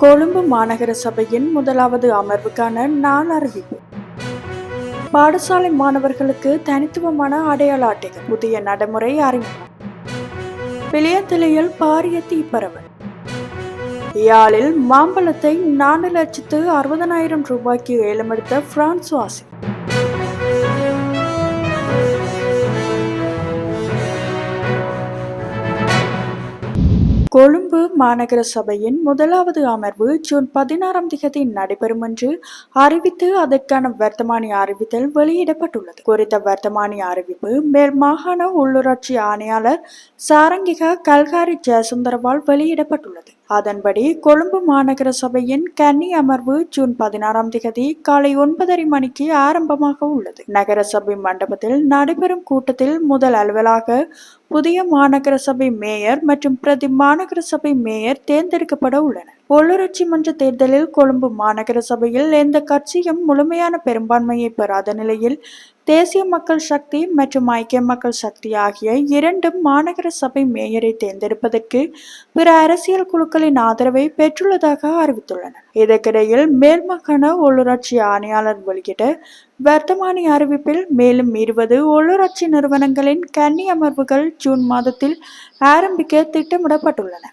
கொழும்பு மாநகர சபையின் முதலாவது அமர்வுக்கான நாள் அறிவிப்பு பாடசாலை மாணவர்களுக்கு தனித்துவமான அடையாள அட்டைகள் புதிய நடைமுறை அறிமுகம். பிளியத்திலையில் பாரிய தீப்பரவல். யாழில் மாம்பழத்தை நான்கு லட்சத்து அறுபதனாயிரம் ரூபாய்க்கு ஏலமெடுத்த பிரான்சுவாசி. கொழும்பு மாநகர சபையின் முதலாவது அமர்வு ஜூன் பதினாறாம் திகதி நடைபெறும் என்று அறிவித்து அதற்கான வர்த்தமானி அறிவித்தல் வெளியிடப்பட்டுள்ளது. குறித்த வர்த்தமானி அறிவிப்பு மேல் மாகாண உள்ளூராட்சி ஆணையாளர் சாரங்கிகா கல்காரி ஜெயசுந்தரவால் வெளியிடப்பட்டுள்ளது. அதன்படி கொழும்பு மாநகர சபையின் கன்னி அமர்வு ஜூன் பதினாறாம் திகதி காலை ஒன்பதரை மணிக்கு ஆரம்பமாக உள்ளது. நகர சபை மண்டபத்தில் நடைபெறும் கூட்டத்தில் முதல் அலுவலாக புதிய மாநகர சபை மேயர் மற்றும் பிரதி மாநகர சபை மேயர் தேர்ந்தெடுக்கப்பட உள்ளனர். உள்ளூராட்சி மன்ற தேர்தலில் கொழும்பு மாநகர சபையில் எந்த கட்சியும் முழுமையான பெரும்பான்மையை பெறாத நிலையில் தேசிய மக்கள் சக்தி மற்றும் ஐக்கிய மக்கள் சக்தி ஆகிய இரண்டும் மாநகர சபை மேயரை தேர்ந்தெடுப்பதற்கு பிற அரசியல் குழுக்களின் ஆதரவை பெற்றுள்ளதாக அறிவித்துள்ளன இதற்கிடையில் மேல்மாகாண உள்ளூராட்சி ஆணையாளர் வெளியிட்ட வர்த்தமானி அறிவிப்பில் மேலும் இருபது உள்ளூராட்சி நிறுவனங்களின் கன்னி அமர்வுகள் ஜூன் மாதத்தில் ஆரம்பிக்க திட்டமிடப்பட்டுள்ளன.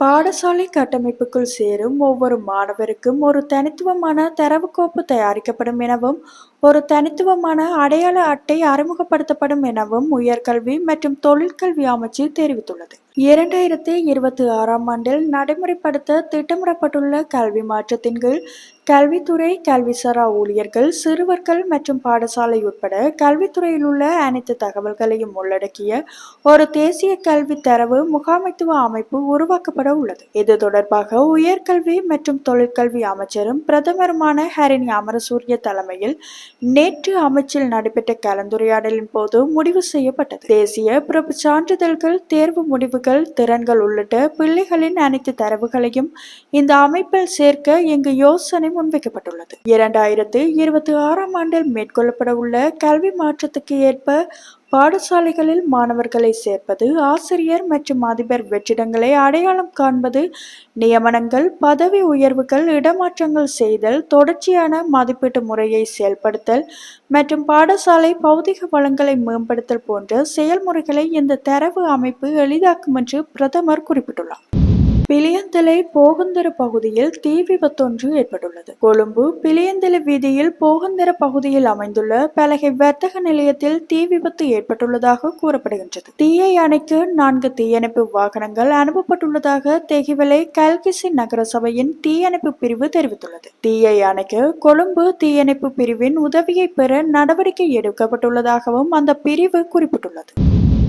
பாடசாலை கட்டமைப்புக்குள் சேரும் ஒவ்வொரு மாணவருக்கும் ஒரு தனித்துவமான தரவுக்கோப்பு தயாரிக்கப்படும் எனவும் ஒரு தனித்துவமான அடையாள அட்டை அறிமுகப்படுத்தப்படும் எனவும் உயர்கல்வி மற்றும் தொழிற்கல்வி அமைச்சு தெரிவித்துள்ளது. இரண்டாயிரத்தி இருபத்தி ஆறாம் ஆண்டில் நடைமுறைப்படுத்த திட்டமிடப்பட்டுள்ள கல்வி மாற்றத்தின் கீழ் கல்வித்துறை கல்விசாரா ஊழியர்கள் சிறுவர்கள் மற்றும் பாடசாலை உட்பட கல்வித்துறையில் உள்ள அனைத்து தகவல்களையும் உள்ளடக்கிய ஒரு தேசிய கல்வி தரவு முகாமைத்துவ அமைப்பு உருவாக்கப்பட உள்ளது. இது தொடர்பாக உயர்கல்வி மற்றும் தொழிற்கல்வி அமைச்சரும் பிரதமருமான ஹரிணி அமரசூரிய தலைமையில் நேற்று அமைச்சில் நடைபெற்ற கலந்துரையாடலின் போது முடிவு செய்யப்பட்டது. தேசிய பிறப்பு சான்றிதழ்கள் தேர்வு முடிவுகள் திறன்கள் உள்ளிட்ட பிள்ளைகளின் அனைத்து தரவுகளையும் இந்த அமைப்பில் சேர்க்க இங்கு யோசனை முன்வைக்கப்பட்டுள்ளது. இரண்டாயிரத்து இருபத்தி ஆறாம் ஆண்டில் மேற்கொள்ளப்பட உள்ள கல்வி மாற்றத்துக்கு ஏற்ப பாடசாலைகளில் மாணவர்களை சேர்ப்பது ஆசிரியர் மற்றும் அதிபர் வெற்றிடங்களை அடையாளம் காண்பது நியமனங்கள் பதவி உயர்வுகள் இடமாற்றங்கள் செய்தல் தொடர்ச்சியான மதிப்பீட்டு முறையை செயல்படுத்தல் மற்றும் பாடசாலை பௌதிக வளங்களை மேம்படுத்தல் போன்ற செயல்முறைகளை இந்த தரவு அமைப்பு எளிதாக்கும் என்று பிரதமர் குறிப்பிட்டுள்ளார். பிளியந்தலை போகுந்தர பகுதியில் தீ விபத்தொன்று ஏற்பட்டுள்ளது. கொழும்பு பிளியந்தலை வீதியில் போகுந்தர பகுதியில் அமைந்துள்ள பலகை வர்த்தக நிலையத்தில் தீ விபத்து ஏற்பட்டுள்ளதாக கூறப்படுகின்றது. தீயை அணைக்க நான்கு தீயணைப்பு வாகனங்கள் அனுப்பப்பட்டுள்ளதாக தெகிவலை கல்கிசி நகர சபையின் தீயணைப்பு பிரிவு தெரிவித்துள்ளது. தீயை அணைக்க கொழும்பு தீயணைப்பு பிரிவின் உதவியை பெற நடவடிக்கை எடுக்கப்பட்டுள்ளதாகவும் அந்த பிரிவு குறிப்பிட்டுள்ளது.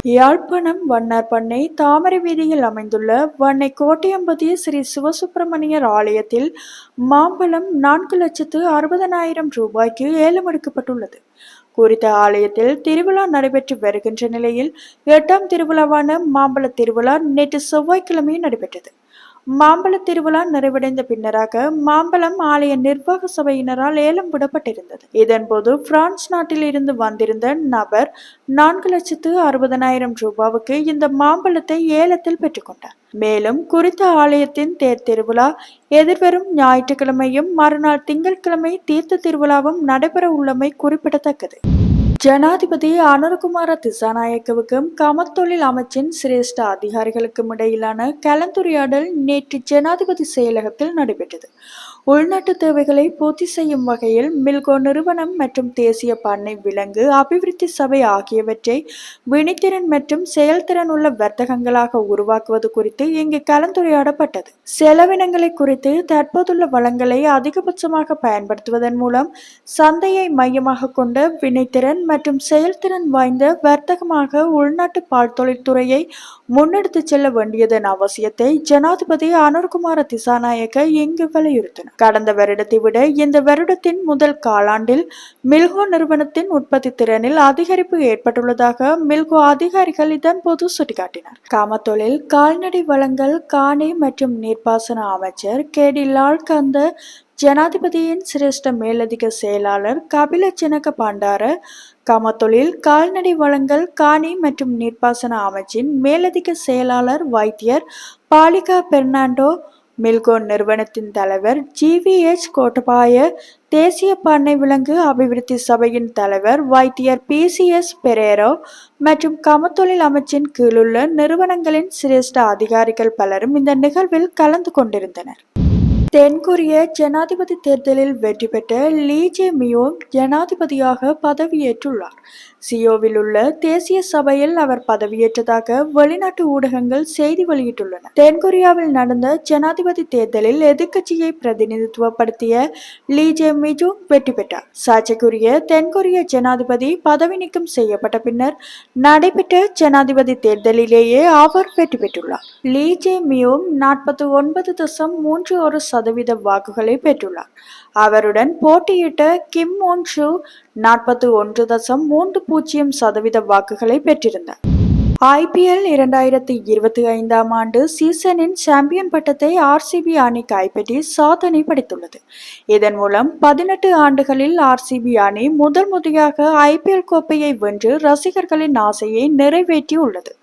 யாழ்ப்பாணம் வண்ணார் பண்ணை தாமரை வீதியில் அமைந்துள்ள வண்ணை கோட்டையம்பதி ஸ்ரீ சிவசுப்பிரமணியர் ஆலயத்தில் மாம்பழம் நான்கு லட்சத்து அறுபதனாயிரம் ரூபாய்க்கு ஏலமெடுக்கப்பட்டுள்ளது குறித்த ஆலயத்தில் திருவிழா நடைபெற்று வருகின்ற நிலையில் எட்டாம் திருவிழாவான மாம்பழ திருவிழா நேற்று செவ்வாய்க்கிழமை நடைபெற்றது. மாம்பழ திருவிழா நிறைவடைந்த பின்னராக மாம்பழம் ஆலய நிர்வாக சபையினரால் ஏலம் விடப்பட்டிருந்தது. இதன்போது பிரான்ஸ் நாட்டில் இருந்து வந்திருந்த நபர் நான்கு லட்சத்து அறுபதனாயிரம் ரூபாவுக்கு இந்த மாம்பழத்தை ஏலத்தில் பெற்றுக்கொண்டார். மேலும் குறித்த ஆலயத்தின் தேர் திருவிழா எதிர்வரும் ஞாயிற்றுக்கிழமையும் மறுநாள் திங்கட்கிழமை தீர்த்த திருவிழாவும் நடைபெற உள்ளமை குறிப்பிடத்தக்கது. ஜனாதிபதி அனுரகுமார திசாநாயக்கவுக்கும் கமத்தொழில் அமைச்சின் சிரேஷ்ட அதிகாரிகளுக்கும் இடையிலான கலந்துரையாடல் நேற்று ஜனாதிபதி செயலகத்தில் நடைபெற்றது. உள்நாட்டு தேவைகளை பூர்த்தி செய்யும் வகையில் மில்கோ நிறுவனம் மற்றும் தேசிய பண்ணை விலங்கு அபிவிருத்தி சபை ஆகியவற்றை வினைத்திறன் மற்றும் செயல்திறன் உள்ள வர்த்தகங்களாக உருவாக்குவது குறித்து இங்கு கலந்துரையாடப்பட்டது. செலவினங்களை குறித்து தற்போதுள்ள வளங்களை அதிகபட்சமாக பயன்படுத்துவதன் மூலம் சந்தையை மையமாக கொண்ட வினைத்திறன் மற்றும் செயல்திறன் வாய்ந்த வர்த்தகமாக உள்நாட்டு பால் தொழில்துறையை முன்னெடுத்து செல்ல வேண்டியதன் அவசியத்தை ஜனாதிபதி அனுர்குமார திசாநாயக்க இங்கு வலியுறுத்தினார். கடந்த வருடத்தை விட இந்த வருடத்தின் முதல் காலாண்டில் மில்கோ நிறுவனத்தின் உற்பத்தி திறனில் அதிகரிப்பு ஏற்பட்டுள்ளதாக மில்கோ அதிகாரிகள் இதன் போது சுட்டிக்காட்டினர். காமத்தொழில் கால்நடை வளங்கள் காணி மற்றும் நீர்ப்பாசன அமைச்சர் கே டி லால்கந்த ஜனாதிபதியின் சிரேஷ்ட மேலதிக செயலாளர் கபில ஜனக பண்டார கமத்தொழில் கால்நடை வளங்கள் காணி மற்றும் நீர்ப்பாசன அமைச்சின் மேலதிக செயலாளர் வைத்தியர் பாலிகா பெர்னாண்டோ மில்கோன் நிறுவனத்தின் தலைவர் ஜிவிஎச் கோட்டபாய தேசிய பண்ணை விலங்கு அபிவிருத்தி சபையின் தலைவர் வைத்தியர் பிசிஎஸ் பெரேரோ மற்றும் கமத்தொழில் அமைச்சின் கீழுள்ள நிறுவனங்களின் சிரேஷ்ட அதிகாரிகள் பலரும் இந்த நிகழ்வில் கலந்து கொண்டிருந்தனர். தென்கொரிய ஜனாதிபதி தேர்தலில் வெற்றி பெற்ற லீ ஜே மியோங் ஜனாதிபதியாக பதவியேற்றுள்ளார். சியோவில் உள்ள தேசிய சபையில் அவர் பதவியேற்றதாக வெளிநாட்டு ஊடகங்கள் செய்தி வெளியிட்டுள்ளன. தென்கொரியாவில் நடந்த ஜனாதிபதி தேர்தலில் எதிர்க்கட்சியை பிரதிநிதித்துவப்படுத்திய லீ ஜே மிஜோங் வெற்றி பெற்றார். சர்ச்சைக்குரிய தென்கொரிய ஜனாதிபதி பதவி நீக்கம் செய்யப்பட்ட பின்னர் நடைபெற்ற ஜனாதிபதி தேர்தலிலேயே அவர் வெற்றி பெற்றுள்ளார். லீ ஜே மியோங் நாற்பத்தி ஒன்பது தசம் மூன்று ஒரு சதவீத வாக்குகளை பெற்றுள்ளார். அவருடன் போட்டியிட்ட கிம் ஒன் நாற்பத்தி ஒன்று தசம் மூன்று பூஜ்ஜியம் சதவீத வாக்குகளை பெற்றிருந்தார். ஐபிஎல் இரண்டாயிரத்தி இருபத்தி ஐந்தாம் ஆண்டு சீசனின் சாம்பியன் பட்டத்தை ஆர்சிபி அணி கைப்பற்றி சாதனை படைத்துள்ளது. இதன் மூலம் பதினெட்டு ஆண்டுகளில் ஆர்சிபி அணி முதல் முறையாக ஐபிஎல் கோப்பையை வென்று ரசிகர்களின் ஆசையை நிறைவேற்றியுள்ளது.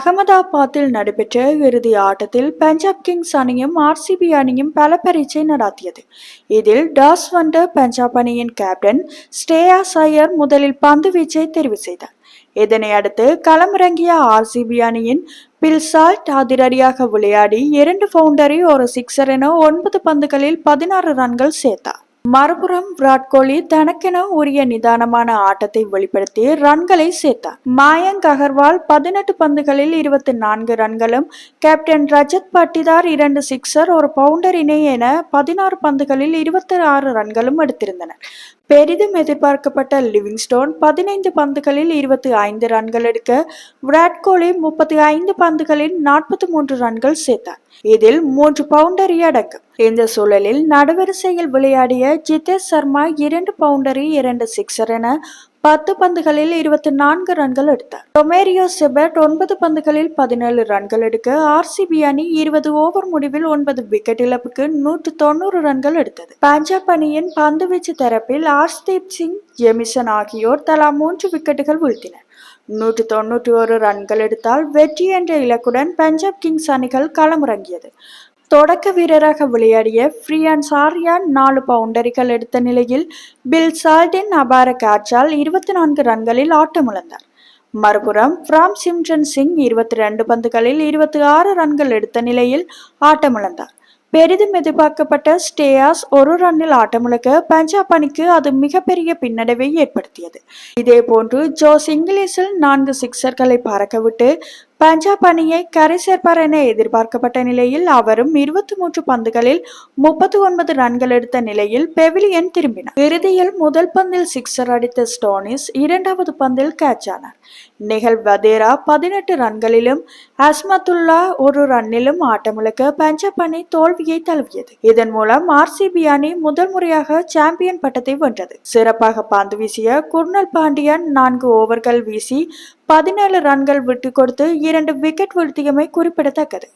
அகமதாபாத்தில் நடைபெற்ற இறுதி ஆட்டத்தில் பஞ்சாப் கிங்ஸ் அணியும் ஆர்சிபி அணியும் பல பரீட்சை நடாத்தியது. இதில் டாஸ் வந்த பஞ்சாப் அணியின் கேப்டன் ஸ்ரேயா ஐயர் முதலில் பந்து வீச்சை தெரிவு செய்தார். இதனை அடுத்து களமிறங்கிய ஆர்சிபி அணியின் பில்சால்ட் அதிரடியாக விளையாடி இரண்டு பவுண்டரி ஒரு சிக்ஸர் என ஒன்பது பந்துகளில் பதினாறு ரன்கள் சேர்த்தார். மறுபுறம் விராட் கோலி தனக்கென உரிய நிதானமான ஆட்டத்தை வெளிப்படுத்தி ரன்களை சேர்த்தார். மாயங்க் அகர்வால் பதினெட்டு பந்துகளில் இருபத்தி நான்கு ரன்களும் கேப்டன் ரஜத் பட்டிதார் இரண்டு சிக்ஸர் ஒரு பவுண்டர் இணை என பதினாறு பந்துகளில் இருபத்தி ஆறு ரன்களும் எடுத்திருந்தனர். பெரிதும் எதிர்பார்க்கப்பட்ட லிவிங்ஸ்டோன் பதினைந்து பந்துகளில் இருபத்தி ஐந்து ரன்கள் எடுக்க விராட் கோலி முப்பத்தி ஐந்து பந்துகளில் நாற்பத்தி மூன்று ரன்கள் சேர்த்தார். இதில் மூன்று பவுண்டரி அடக்கம். இந்த சூழலில் நடுவரிசையில் விளையாடிய ஜிதேஷ் சர்மா இரண்டு பவுண்டரி இரண்டு சிக்ஸர் என பத்து பந்துகளில் இருபத்தி நான்கு ரன்கள் எடுத்தார். டொமேரியோ செபர்ட் ஒன்பது பந்துகளில் பதினேழு ரன்கள் எடுக்க ஆர்சிபி அணி இருபது ஓவர் முடிவில் ஒன்பது விக்கெட் இழப்புக்கு நூற்று தொண்ணூறு ரன்கள் எடுத்தது. பஞ்சாப் அணியின் பந்துவீச்சு தரப்பில் ஆர்ஸ்தீப் சிங் ஜெமிசன் ஆகியோர் தலா மூன்று விக்கெட்டுகள் வீழ்த்தினர். நூற்று தொன்னூற்றி ஒரு ரன்கள் எடுத்தால் வெற்றி என்ற இலக்குடன் பஞ்சாப் கிங்ஸ் அணிகள் களமிறங்கியது. தொடக்க வீரராக விளையாடிய ஃப்ரியான் சாரியான் நாலு பவுண்டரிகள் எடுத்த நிலையில் பில் சால்டின் அபார கேட்சால் இருபத்தி நான்கு ரன்களில் ஆட்டமிழந்தார். மறுபுறம் பிராம் சிம்டன் சிங் இருபத்தி ரெண்டு பந்துகளில் இருபத்தி ஆறு ரன்கள் எடுத்த நிலையில் ஆட்டமிழந்தார். பெரிதும் எதிர்பார்க்கப்பட்ட ஸ்டேயாஸ் ஒரு ரன்னில் ஆட்டமிழக்க பஞ்சாப் அணிக்கு அது மிகப்பெரிய பின்னடைவை ஏற்படுத்தியது. இதே போன்று ஜோஸ் இங்கிலீஷில் நான்கு சிக்சர்களை பறக்கவிட்டு பஞ்சாப் அணியை கரை சேர்ப்பார் என எதிர்பார்க்கப்பட்ட நிலையில் அவரும் இருபத்தி மூன்று பந்துகளில் முப்பத்தி ஒன்பது ரன்கள் எடுத்த நிலையில் பெவிலியன் திரும்பினார். இறுதியில் முதல் பந்தில் சிக்ஸர் அடித்த ஸ்டோனிஸ் இரண்டாவது பந்தில் கேட்ச் ஆனார். நிகழ் வதேரா பதினெட்டு ரன்களிலும் அஸ்மத்துல்லா ஒரு ரன்னிலும் ஆட்டமிழக்க பஞ்சாப் அணி தோல்வியை தழுவியது. இதன் மூலம் ஆர்சிபி அணி முதல் முறையாக சாம்பியன் பட்டத்தை வென்றது. சிறப்பாக பந்து வீசிய குர்னல் பாண்டியன் நான்கு ஓவர்கள் வீசி பதினேழு ரன்கள் விட்டு கொடுத்து இரண்டு விக்கெட் வீழ்த்தியமை குறிப்பிடத்தக்கது.